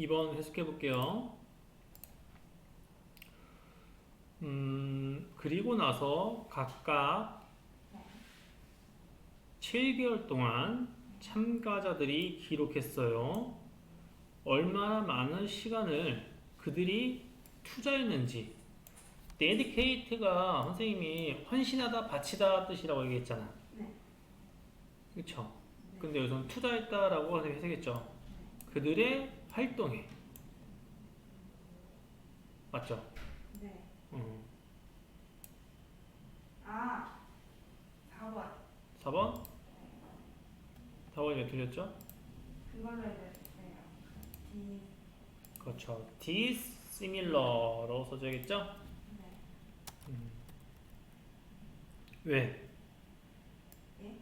2번 해석해 볼게요. 음, 그리고 나서 각각 7개월 동안 참가자들이 기록했어요. 얼마나 많은 시간을 그들이 투자했는지. dedicate가 선생님이 헌신하다, 바치다 뜻이라고 얘기했잖아. 네. 그쵸? 근데 여기서는 투자했다라고 해석했죠. 그들의 활동에. 맞죠? 네. 음. 아, 4번. 4번? 4번이 왜 틀렸죠? 그걸로 해주세요. D. 그렇죠. dissimilar로 써줘야겠죠? 네. 왜? 예?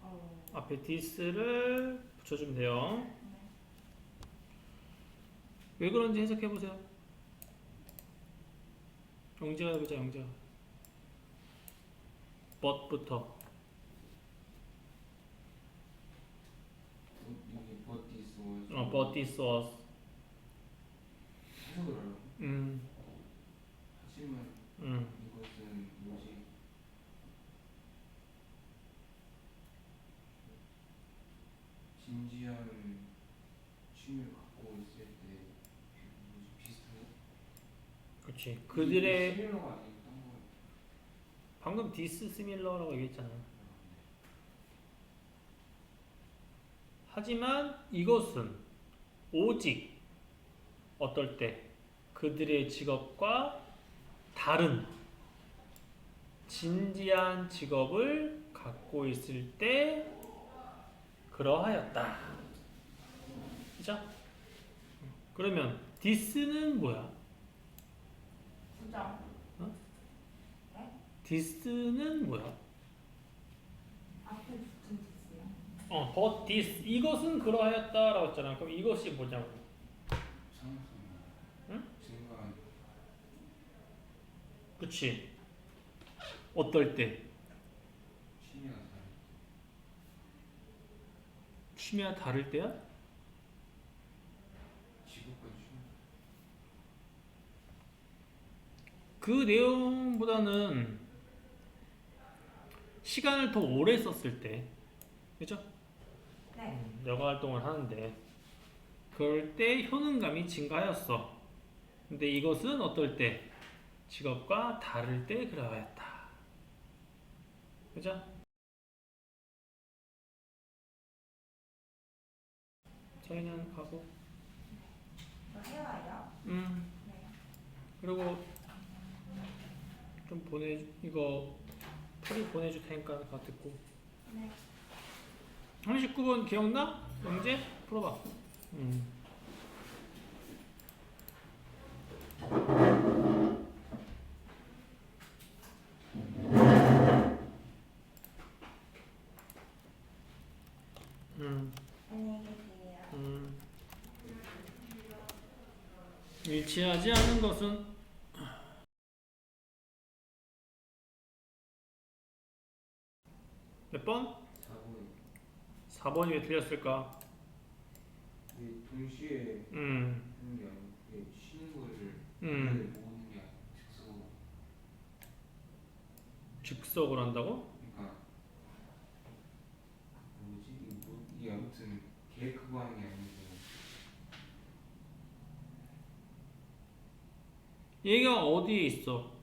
어. 앞에 this를 붙여주면 돼요. 네. 왜 그런지 해석해 보세요. 영재가 해보자, 영재가. but부터. 이게 버티스 원. 어, but this was. 해석을 하라고. 음, 하지만 음. 이것은 뭐지? 진지한 취미를 갖고 있을 때 뭐지 비슷한 그렇지. 그들의 시밀러가 아니고 딴 거. 방금 dissimilar라고 얘기했잖아. 하지만 이것은 오직 어떨 때 그들의 직업과 다른 진지한 직업을 갖고 있을 때 그러하였다. 그죠? 그러면 this는 뭐야? 부정. this는 뭐야? 앞에 붙은 디스요. 어, but this 이것은 그러하였다라고 했잖아. 그럼 이것이 뭐냐고? 응? 그치? 어떨 때? 취미와 다를 때야? 직업과 취미. 그 내용보다는 시간을 더 오래 썼을 때, 그죠? 네. 음, 여가 활동을 하는데 그럴 때 효능감이 증가하였어. 근데 이것은 어떨 때? 직업과 다를 때 그러하였다. 그죠? 저희는 저 해와요. 음, 네. 그리고 좀 보내 이거 풀이 보내줄 테니까 가 듣고. 네. 39번 기억나? 영재? 풀어봐. 음. 음, 안녕히 계세요. 음. 일치하지 않은 것은 몇 번? 4번. 4번이 왜 틀렸을까? 이게 동시에 음, 하는 게 아니고 이게 쉬는 거를 음. 모으는 게 아니고 즉석으로. 즉석을 한다고? 그러니까 뭐지? 이게, 뭐, 이게 아무튼 계획하고 하는 게 아니고 얘가 어디에 있어?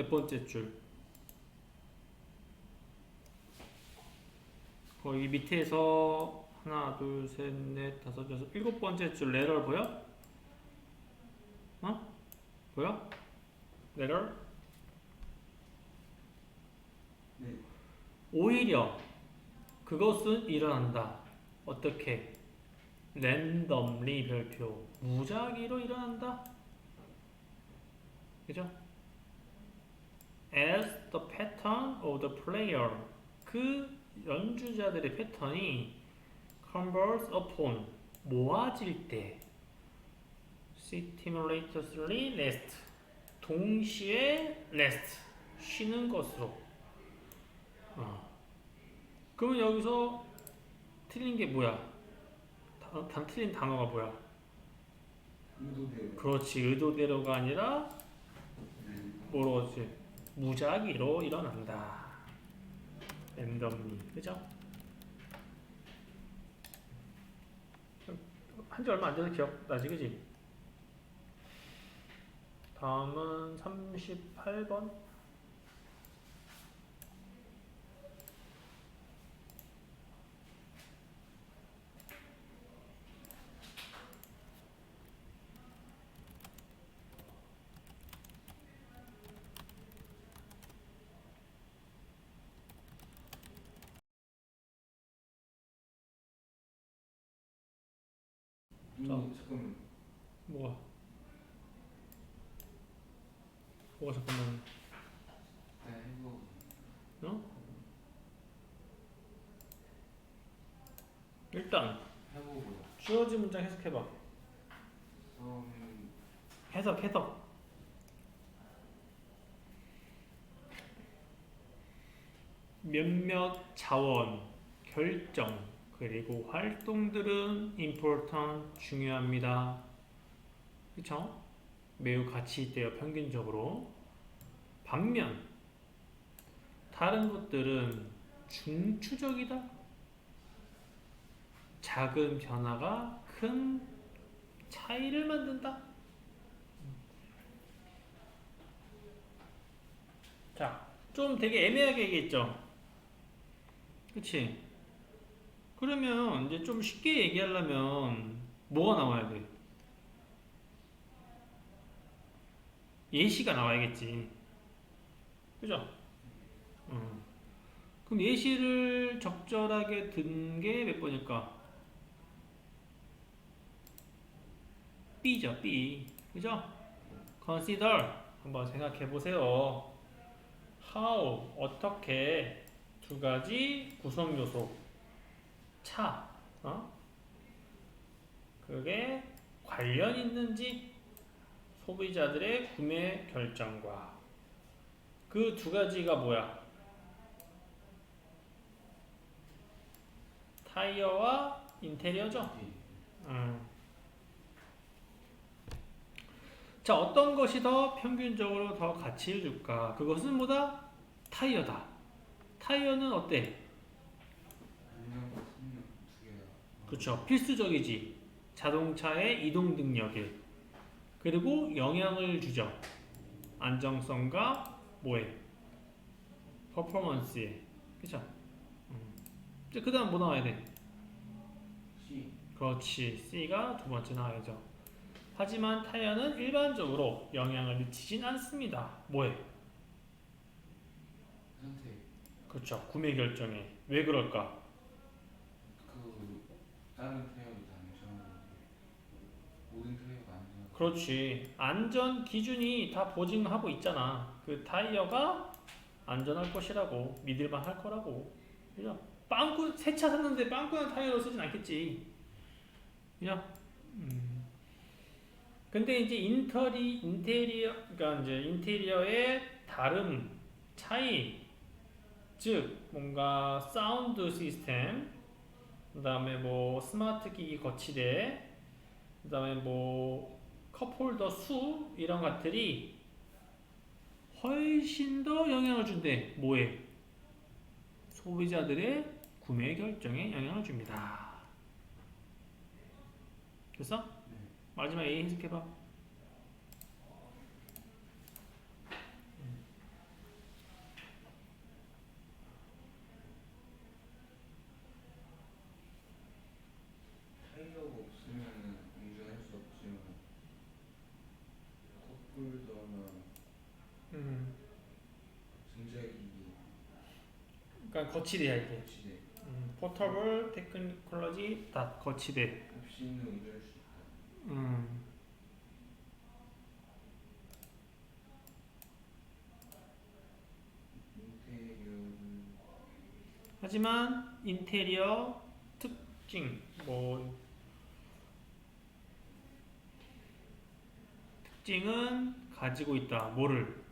몇 번째 줄? 거기 밑에서 하나, 둘, 셋, 넷, 다섯, 여섯, 일곱 번째 줄 레럴 보여? 어? 보여? 레럴? 네. 오히려 그것은 일어난다. 어떻게? 랜덤리 별표 무작위로 일어난다. 그죠? As the pattern of the player 그 연주자들의 패턴이 converts upon 모아질 때 simultaneously rest 동시에 rest 쉬는 것으로 어. 그러면 여기서 틀린 게 뭐야? 단, 단 틀린 단어가 뭐야? 의도대로. 그렇지 의도대로가 아니라 음. 뭐로 하지? 무작위로 일어난다. 랜덤리 그죠? 한 지 얼마 안 돼서 기억나지 그지? 다음은 38번 음, 잠깐만. 뭐가? 뭐가 잠깐만 나 해보. 일단 해보고요. 주어진 문장 해석해봐 처음 해석 해석 몇몇 자원 결정 그리고 활동들은 important 중요합니다 그쵸? 매우 가치 있대요 평균적으로 반면 다른 것들은 중추적이다 작은 변화가 큰 차이를 만든다 자, 좀 되게 애매하게 얘기했죠. 그치? 그러면 이제 좀 쉽게 얘기하려면 뭐가 나와야 돼? 예시가 나와야겠지. 그죠? 음. 그럼 예시를 적절하게 든 게 몇 번일까? B죠, B. 그죠? Consider. 한번 생각해 보세요. how 어떻게 두 가지 구성 요소 차 어? 그게 관련 있는지 소비자들의 구매 결정과 그 두 가지가 뭐야? 타이어와 인테리어죠. 뒤. 음. 자, 어떤 것이 더 평균적으로 더 가치를 줄까? 그것은 뭐다? 타이어다. 타이어는 어때? 그렇죠. 필수적이지. 자동차의 이동 능력에. 그리고 영향을 주죠. 안정성과 뭐에? 퍼포먼스에. 그렇죠? 음. 이제 그다음 뭐 나와야 돼? C. 그렇지. C가 두 번째 나와야죠. 하지만 타이어는 일반적으로 영향을 미치진 않습니다. 뭐에? 선택. 그렇죠. 구매 결정에. 왜 그럴까? 그 다른 다 안전하고 모든 타이어가 안전하고. 그렇지. 안전 기준이 다 보증하고 있잖아. 그 타이어가 안전할 것이라고 믿을만 할 거라고. 그죠? 빵꾸 새 차 샀는데 빵꾸난 타이어로 쓰진 않겠지. 그죠? 음. 근데 이제 인터리 인테리어 그러니까 이제 인테리어의 다름 차이 즉 뭔가 사운드 시스템 그 다음에 뭐 스마트 기기 거치대 그 다음에 뭐 컵홀더 수 이런 것들이 훨씬 더 영향을 준대. 뭐에? 소비자들의 구매 결정에 영향을 줍니다. 됐어? 네. 마지막 A 해석해봐. 타이어가 없으면 운전할 수 없지만 컵홀더나 음. 증자기기 그러니까 거치대야 이게. 거치대 음, 포터블 테크놀로지 닷 거치대. 없이는 운전할 수 있다. 음. 인테리어는 하지만 인테리어 특징 뭐 특징은 가지고 있다. 뭐를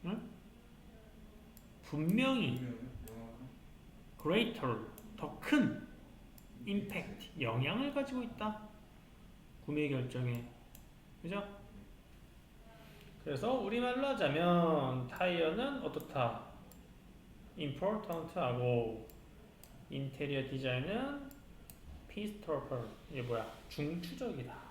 수명 분명히 greater 더큰 임팩트, 영향을 가지고 있다. 구매 결정에. 그죠? 그래서 우리말로 하자면 타이어는 어떻다? important하고 인테리어 디자인은 pistoral 이게 뭐야? 중추적이다.